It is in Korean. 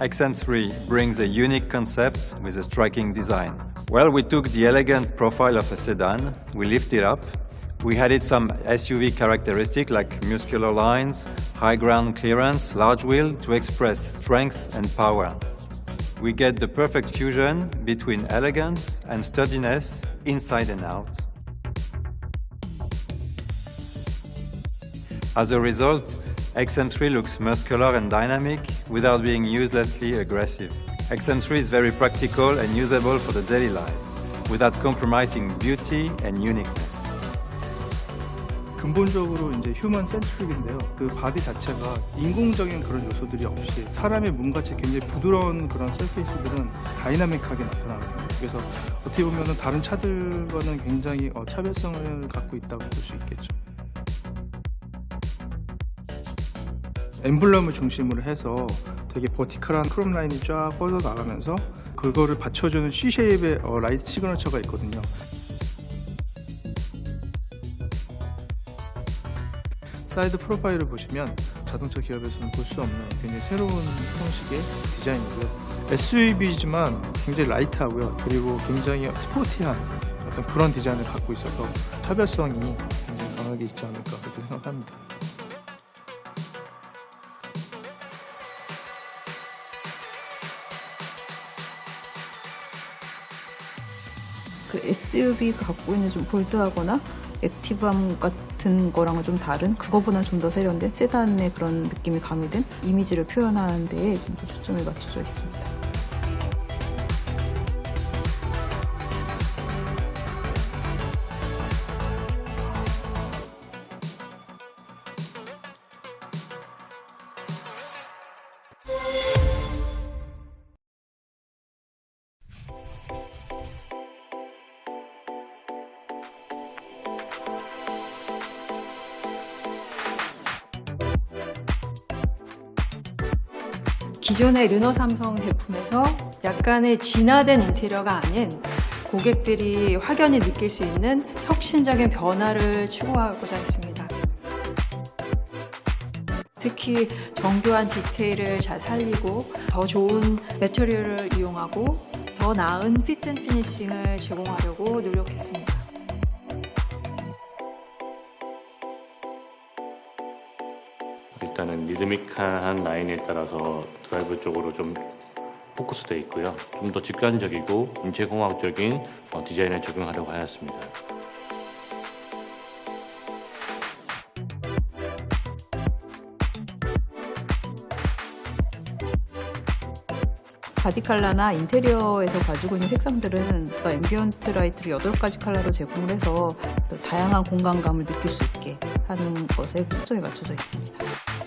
XM3 brings a unique concept with a striking design. Well, we took the elegant profile of a sedan, we lifted it up, we added some SUV characteristic like muscular lines, high ground clearance, large wheel to express strength and power. We get the perfect fusion between elegance and sturdiness inside and out. As a result, XM3 looks muscular and dynamic without being uselessly aggressive. XM3 is very practical and usable for the daily life without compromising beauty and uniqueness. 근본적으로 이제 휴먼 센트릭인데요. 그 바디 자체가 인공적인 그런 요소들이 없이 사람의 몸같이 굉장히 부드러운 그런 서페이스들은 다이나믹하게 나타나거든요. 그래서 어떻게 보면은 다른 차들과는 굉장히 어, 차별성을 갖고 있다고 볼 수 있겠죠. 엠블럼을 중심으로 해서 되게 버티컬한 크롬 라인이 쫙 뻗어 나가면서 그거를 받쳐주는 C 쉐입의 어, 라이트 시그너처가 있거든요. 사이드 프로파일을 보시면 자동차 기업에서는 볼 수 없는 굉장히 새로운 형식의 디자인이고요. SUV지만 굉장히 라이트하고요. 그리고 굉장히 스포티한 어떤 그런 디자인을 갖고 있어서 차별성이 굉장히 강하게 있지 않을까 그렇게 생각합니다. 그 SUV가 갖고 있는 좀 볼드하거나 액티브함 같은 거랑은 좀 다른 그거보다 좀 더 세련된 세단의 그런 느낌이 가미된 이미지를 표현하는 데에 좀 더 초점이 맞춰져 있습니다. 기존의 르노 삼성 제품에서 약간의 진화된 인테리어가 아닌 고객들이 확연히 느낄 수 있는 혁신적인 변화를 추구하고자 했습니다. 특히 정교한 디테일을 잘 살리고 더 좋은 매터리얼을 이용하고 더 나은 핏앤 피니싱을 제공하려고 노력했습니다. 일단은 리드미컬한 라인에 따라서 드라이브 쪽으로 좀 포커스되어 있고요. 좀 더 직관적이고 인체공학적인 어, 디자인을 적용하려고 하였습니다. 바디 컬러나 인테리어에서 가지고 있는 색상들은 그 앰비언트 라이트를 8가지 컬러로 제공을 해서 또 다양한 공간감을 느낄 수 있게 하는 것에 초점이 맞춰져 있습니다.